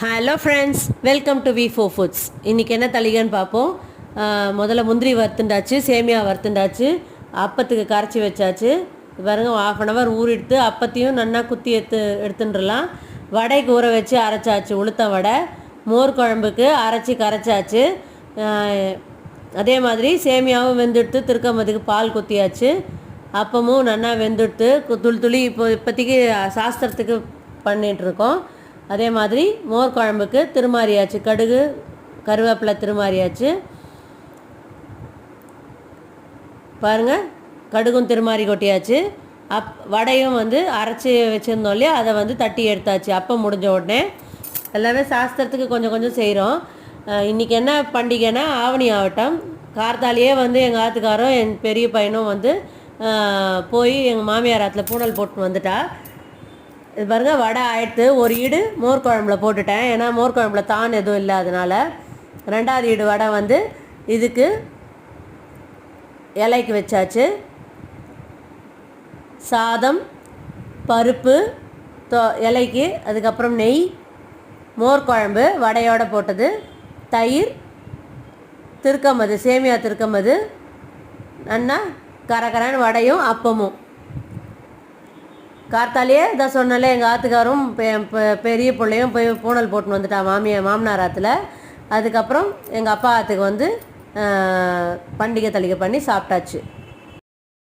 Hello friends welcome to V four foods இன்றைக்கி என்ன தளிகன்னு பார்ப்போம். முதல்ல முந்திரி வறுத்துண்டாச்சு சேமியா வறுத்துண்டாச்சு அப்பத்துக்கு கரைச்சி வச்சாச்சு. பாருங்க ஆஃப் அன் ஹவர் ஊர் எடுத்து அப்பத்தையும் நன்னா குத்தி எடுத்து எடுத்துட்டுலாம் வடைக்கு ஊற வச்சு அரைச்சாச்சு உளுத்த வடை. மோர் குழம்புக்கு அரைச்சி கரைச்சாச்சு. அதே மாதிரி சேமியாவும் வெந்துடுத்து திருக்கம்பதுக்கு பால் குத்தியாச்சு. அப்பமும் நன்னா வெந்துடுத்து துளி துளி இப்போ இப்போதைக்கு சாஸ்திரத்துக்கு பண்ணிகிட்ருக்கோம் இருக்கோம் அதே மாதிரி மோர் குழம்புக்கு திருமாரியாச்சு கடுகு கருவேப்பிலை திருமாரியாச்சு. பாருங்கள் கடுகும் திருமாரி கொட்டியாச்சு. அப் வடையும் வந்து அரைச்சி வச்சுருந்தோம் இல்லையா அதை வந்து தட்டி எடுத்தாச்சு. அப்போ முடிஞ்ச உடனே எல்லாமே சாஸ்திரத்துக்கு கொஞ்சம் கொஞ்சம் செய்கிறோம் இன்றைக்கி என்ன பண்டிகைன்னா ஆவணி ஆவட்டம் கார்த்தாலேயே வந்து எங்கள் ஆத்துக்காரும் என் பெரிய பையனும் வந்து போய் எங்கள் மாமியார் ஆற்றுல பூனல் போட்டு வந்துட்டா. இது பாருங்க வடை ஆயிடுத்து. ஒரு ஈடு மோர் குழம்புல போட்டுட்டேன். ஏன்னா மோர் குழம்புல தான் எதுவும் இல்லாதனால ரெண்டாவது ஈடு வடை வந்து இதுக்கு இலைக்கு வச்சாச்சு. சாதம் பருப்பு தொ இலைக்கு அதுக்கப்புறம் நெய் மோர் குழம்பு வடையோடு போட்டது. தயிர் திருக்கம்மது சேமியா திருக்கம்மது நன்னா கரகரன்னு வடையும் அப்பமும். கார்த்தாலேயே இதான் சொன்னல எங்கள் ஆத்துக்காரும் பெரிய பிள்ளையும் போய் பூனல் போட்டுன்னு வந்துட்டான் மாமியா மாமனார் ஆற்றுல அதுக்கப்புறம் எங்கள் அப்பா ஆற்றுக்கு வந்து பண்டிகை தளிகை பண்ணி சாப்பிட்டாச்சு.